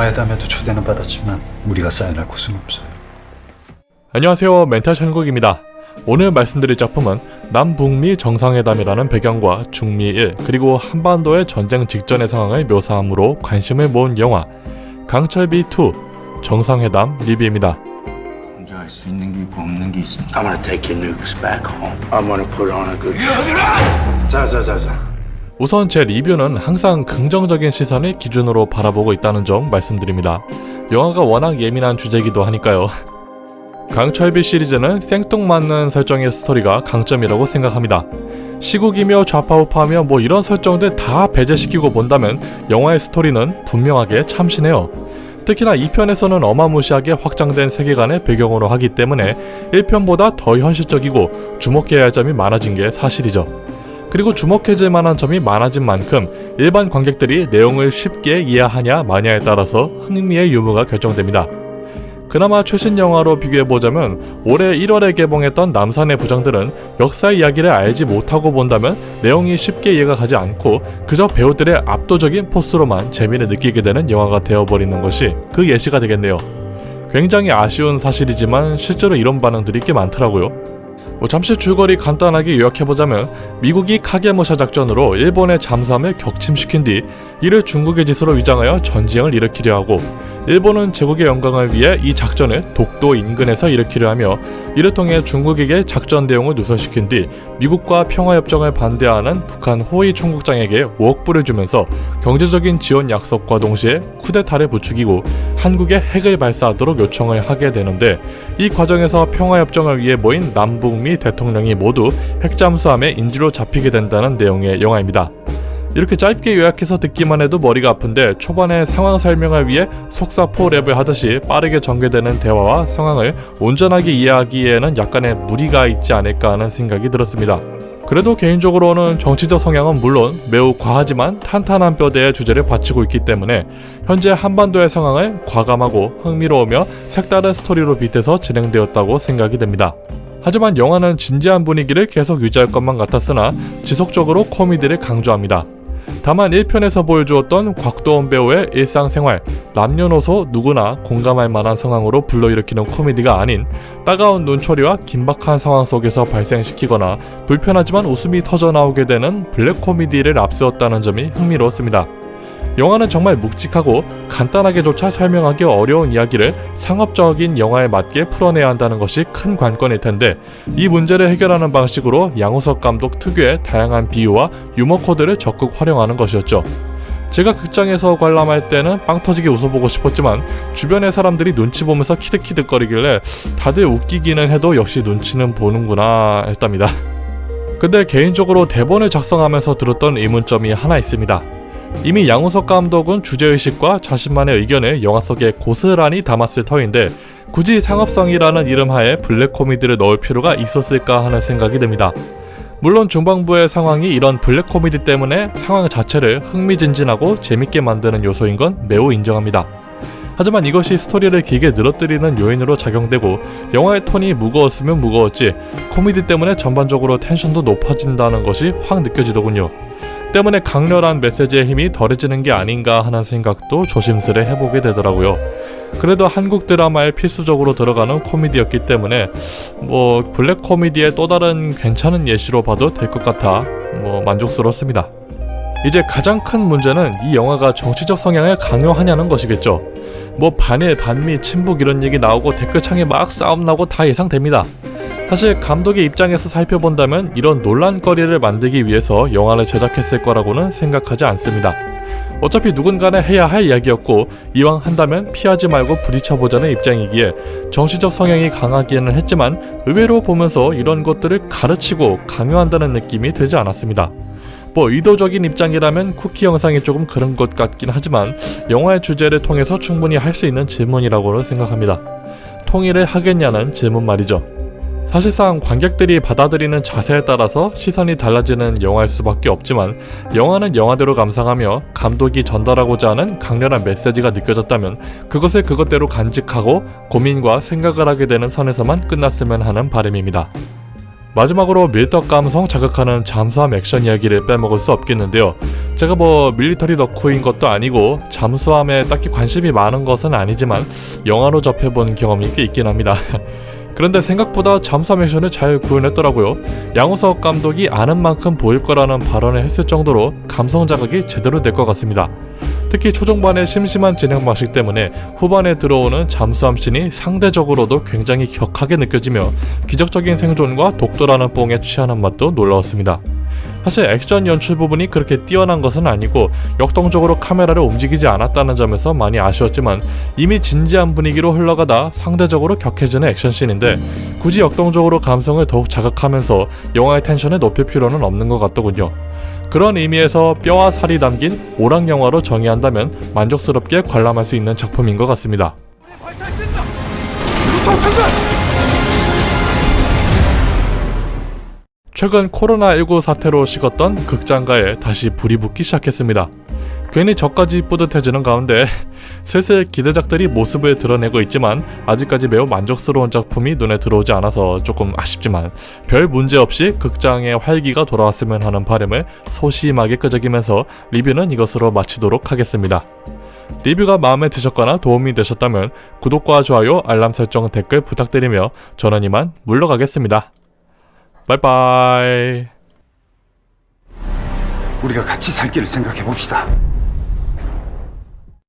영화회담에도 초대는 받았지만 우리가 사인할 곳은 없어요. 안녕하세요 멘탈 천국입니다. 오늘 말씀드릴 작품은 남북미 정상회담이라는 배경과 중미일 그리고 한반도의 전쟁 직전의 상황을 묘사함으로 관심을 모은 영화 강철비 2 정상회담 리뷰입니다. 혼자 할 수 있는 게 있고 없는 게 있습니다. I'm gonna take your nukes back home. I'm gonna put on a good show. 자자자자. 우선 제 리뷰는 항상 긍정적인 시선을 기준으로 바라보고 있다는 점 말씀드립니다. 영화가 워낙 예민한 주제이기도 하니까요. 강철비 시리즈는 생뚱맞는 설정의 스토리가 강점이라고 생각합니다. 시국이며 좌파우파며 뭐 이런 설정들 다 배제시키고 본다면 영화의 스토리는 분명하게 참신해요. 특히나 2편에서는 어마무시하게 확장된 세계관을 배경으로 하기 때문에 1편보다 더 현실적이고 주목해야 할 점이 많아진 게 사실이죠. 그리고 주목해질 만한 점이 많아진 만큼 일반 관객들이 내용을 쉽게 이해하냐 마냐에 따라서 흥미의 유무가 결정됩니다. 그나마 최신 영화로 비교해보자면 올해 1월에 개봉했던 남산의 부장들은 역사 이야기를 알지 못하고 본다면 내용이 쉽게 이해가 가지 않고 그저 배우들의 압도적인 포스로만 재미를 느끼게 되는 영화가 되어버리는 것이 그 예시가 되겠네요. 굉장히 아쉬운 사실이지만 실제로 이런 반응들이 꽤 많더라고요. 뭐 잠시 줄거리 간단하게 요약해보자면 미국이 카게모샤 작전으로 일본의 잠수함을 격침시킨 뒤 이를 중국의 짓으로 위장하여 전쟁을 일으키려 하고 일본은 제국의 영광을 위해 이 작전을 독도 인근에서 일으키려 하며 이를 통해 중국에게 작전 대용을 누설시킨 뒤 미국과 평화협정을 반대하는 북한 호위 총국장에게 5억 불을 주면서 경제적인 지원 약속과 동시에 쿠데타를 부추기고 한국에 핵을 발사하도록 요청을 하게 되는데 이 과정에서 평화협정을 위해 모인 남북미 대통령이 모두 핵잠수함의 인지로 잡히게 된다는 내용의 영화입니다. 이렇게 짧게 요약해서 듣기만 해도 머리가 아픈데 초반에 상황 설명을 위해 속사포 랩을 하듯이 빠르게 전개되는 대화와 상황을 온전하게 이해하기에는 약간의 무리가 있지 않을까 하는 생각이 들었습니다. 그래도 개인적으로는 정치적 성향은 물론 매우 과하지만 탄탄한 뼈대의 주제를 바치고 있기 때문에 현재 한반도의 상황을 과감하고 흥미로우며 색다른 스토리로 빗대서 진행되었다고 생각이 됩니다. 하지만 영화는 진지한 분위기를 계속 유지할 것만 같았으나 지속적으로 코미디를 강조합니다. 다만 1편에서 보여주었던 곽도원 배우의 일상생활, 남녀노소 누구나 공감할 만한 상황으로 불러일으키는 코미디가 아닌 따가운 눈초리와 긴박한 상황 속에서 발생시키거나 불편하지만 웃음이 터져나오게 되는 블랙 코미디를 앞세웠다는 점이 흥미로웠습니다. 영화는 정말 묵직하고 간단하게조차 설명하기 어려운 이야기를 상업적인 영화에 맞게 풀어내야 한다는 것이 큰 관건일 텐데 이 문제를 해결하는 방식으로 양우석 감독 특유의 다양한 비유와 유머 코드를 적극 활용하는 것이었죠. 제가 극장에서 관람할 때는 빵 터지게 웃어보고 싶었지만 주변의 사람들이 눈치 보면서 키득키득거리길래 다들 웃기기는 해도 역시 눈치는 보는구나 했답니다. 근데 개인적으로 대본을 작성하면서 들었던 의문점이 하나 있습니다. 이미 양우석 감독은 주제의식과 자신만의 의견을 영화 속에 고스란히 담았을 터인데 굳이 상업성이라는 이름 하에 블랙 코미디를 넣을 필요가 있었을까 하는 생각이 듭니다. 물론 중반부의 상황이 이런 블랙 코미디 때문에 상황 자체를 흥미진진하고 재밌게 만드는 요소인 건 매우 인정합니다. 하지만 이것이 스토리를 길게 늘어뜨리는 요인으로 작용되고 영화의 톤이 무거웠으면 무거웠지 코미디 때문에 전반적으로 텐션도 높아진다는 것이 확 느껴지더군요. 때문에 강렬한 메시지의 힘이 덜해지는 게 아닌가 하는 생각도 조심스레 해보게 되더라고요. 그래도 한국 드라마에 필수적으로 들어가는 코미디였기 때문에 뭐 블랙 코미디의 또 다른 괜찮은 예시로 봐도 될 것 같아 뭐 만족스럽습니다. 이제 가장 큰 문제는 이 영화가 정치적 성향을 강요하냐는 것이겠죠. 뭐 반일, 반미, 친북 이런 얘기 나오고 댓글창에 막 싸움 나고 다 예상됩니다. 사실 감독의 입장에서 살펴본다면 이런 논란거리를 만들기 위해서 영화를 제작했을 거라고는 생각하지 않습니다. 어차피 누군가는 해야 할 이야기였고 이왕 한다면 피하지 말고 부딪혀보자는 입장이기에 정치적 성향이 강하기는 했지만 의외로 보면서 이런 것들을 가르치고 강요한다는 느낌이 들지 않았습니다. 뭐 의도적인 입장이라면 쿠키 영상이 조금 그런 것 같긴 하지만 영화의 주제를 통해서 충분히 할 수 있는 질문이라고는 생각합니다. 통일을 하겠냐는 질문 말이죠. 사실상 관객들이 받아들이는 자세에 따라서 시선이 달라지는 영화일 수밖에 없지만 영화는 영화대로 감상하며 감독이 전달하고자 하는 강렬한 메시지가 느껴졌다면 그것을 그것대로 간직하고 고민과 생각을 하게 되는 선에서만 끝났으면 하는 바람입니다. 마지막으로 밀떡 감성 자극하는 잠수함 액션 이야기를 빼먹을 수 없겠는데요. 제가 뭐 밀리터리 덕후인 것도 아니고 잠수함에 딱히 관심이 많은 것은 아니지만 영화로 접해본 경험이 꽤 있긴 합니다. 그런데 생각보다 잠수함 액션을 잘 구현했더라고요. 양우석 감독이 아는 만큼 보일 거라는 발언을 했을 정도로 감성 자극이 제대로 될 것 같습니다. 특히 초중반의 심심한 진행 방식 때문에 후반에 들어오는 잠수함 씬이 상대적으로도 굉장히 격하게 느껴지며 기적적인 생존과 독도라는 뽕에 취하는 맛도 놀라웠습니다. 사실 액션 연출 부분이 그렇게 뛰어난 것은 아니고 역동적으로 카메라를 움직이지 않았다는 점에서 많이 아쉬웠지만 이미 진지한 분위기로 흘러가다 상대적으로 격해지는 액션씬인데 굳이 역동적으로 감성을 더욱 자극하면서 영화의 텐션을 높일 필요는 없는 것 같더군요. 그런 의미에서 뼈와 살이 담긴 오락 영화로 정의한다면 만족스럽게 관람할 수 있는 작품인 것 같습니다. 최근 코로나19 사태로 식었던 극장가에 다시 불이 붙기 시작했습니다. 괜히 저까지 뿌듯해지는 가운데 슬슬 기대작들이 모습을 드러내고 있지만 아직까지 매우 만족스러운 작품이 눈에 들어오지 않아서 조금 아쉽지만 별 문제 없이 극장의 활기가 돌아왔으면 하는 바람을 소심하게 끄적이면서 리뷰는 이것으로 마치도록 하겠습니다. 리뷰가 마음에 드셨거나 도움이 되셨다면 구독과 좋아요, 알람 설정, 댓글 부탁드리며 저는 이만 물러가겠습니다. 바이바이. 우리가 같이 살 길을 생각해 봅시다.